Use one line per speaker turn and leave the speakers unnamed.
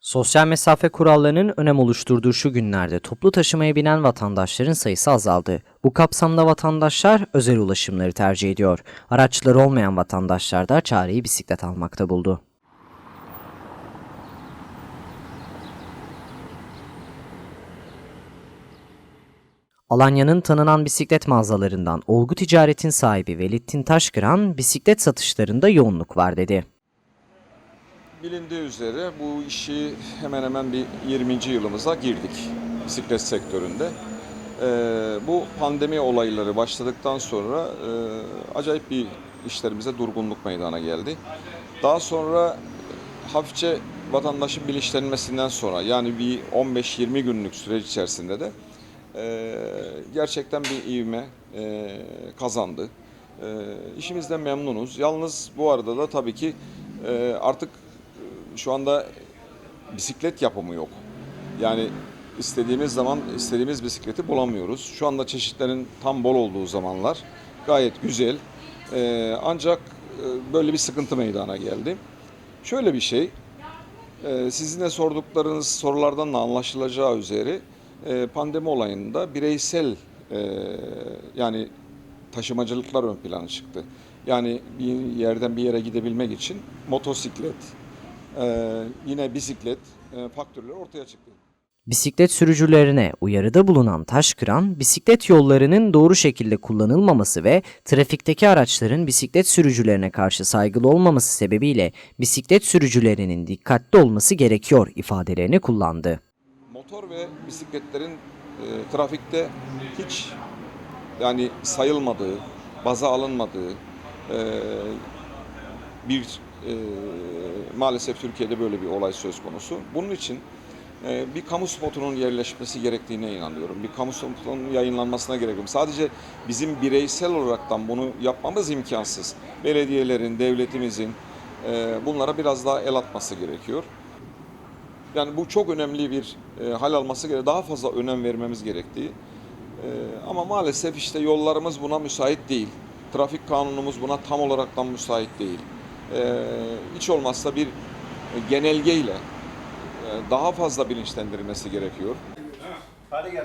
Sosyal mesafe kurallarının önem oluşturduğu şu günlerde toplu taşımaya binen vatandaşların sayısı azaldı. Bu kapsamda vatandaşlar özel ulaşımları tercih ediyor. Araçları olmayan vatandaşlar da çareyi bisiklet almakta buldu. Alanya'nın tanınan bisiklet mağazalarından Olgu Ticaret'in sahibi Velittin Taşkıran, bisiklet satışlarında yoğunluk var dedi.
Bilindiği üzere bu işi hemen hemen bir 20. yılımıza girdik bisiklet sektöründe. Ee, bu pandemi olayları başladıktan sonra e, acayip bir işlerimize durgunluk meydana geldi. Daha sonra hafifçe vatandaşın bilinçlenmesinden sonra yani bir 15-20 günlük süreç içerisinde de e, gerçekten bir ivme e, kazandı. E, işimizden memnunuz. Yalnız bu arada da tabii ki e, artık şu anda bisiklet yapımı yok. Yani istediğimiz zaman istediğimiz bisikleti bulamıyoruz. Şu anda çeşitlerin tam bol olduğu zamanlar gayet güzel. Ee, ancak e, böyle bir sıkıntı meydana geldi. Şöyle bir şey, e, sizin de sorduklarınız sorulardan da anlaşılacağı üzere e, pandemi olayında bireysel e, yani taşımacılıklar ön plana çıktı. Yani bir yerden bir yere gidebilmek için motosiklet, ee, yine bisiklet e, faktörleri ortaya çıktı.
Bisiklet sürücülerine uyarıda bulunan Taşkıran, bisiklet yollarının doğru şekilde kullanılmaması ve trafikteki araçların bisiklet sürücülerine karşı saygılı olmaması sebebiyle bisiklet sürücülerinin dikkatli olması gerekiyor ifadelerini kullandı.
Motor ve bisikletlerin e, trafikte hiç yani sayılmadığı, baza alınmadığı e, bir e, maalesef Türkiye'de böyle bir olay söz konusu. Bunun için e, bir kamu spotunun yerleşmesi gerektiğine inanıyorum. Bir kamu spotunun yayınlanmasına gerek. Sadece bizim bireysel olaraktan bunu yapmamız imkansız. Belediyelerin, devletimizin e, bunlara biraz daha el atması gerekiyor. Yani bu çok önemli bir e, hal alması gerekiyor. Daha fazla önem vermemiz gerektiği. E, ama maalesef işte yollarımız buna müsait değil. Trafik kanunumuz buna tam olaraktan müsait değil. E, hiç olmazsa bir genelgeyle e, daha fazla bilinçlendirilmesi gerekiyor.
Hadi gel.